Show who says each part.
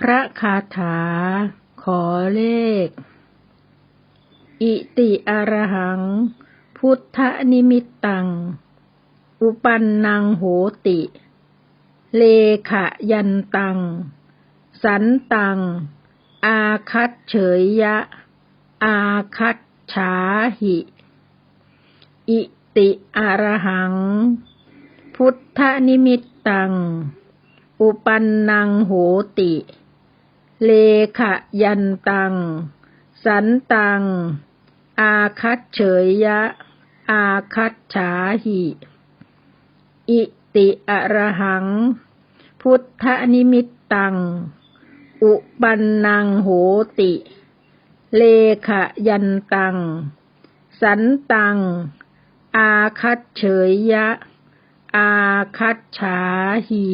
Speaker 1: พระคาถา ขอเลข อิติอรหัง พุทธนิมิตตัง อุปันนังโหติ เลขะยันตัง สันตัง อาคัตเฉยยะ อาคัตฉาหิ อิติอรหัง พุทธนิมิตตัง อุปันนังโหติ เลขะยันตัง สันตัง อาคัตเฉยยะ อาคัตฉาหิ อิติอรหัง พุทธนิมิตตัง อุปันนังโหติ เลขะยันตัง สันตัง อาคัตเฉยยะ อาคัตฉาหิ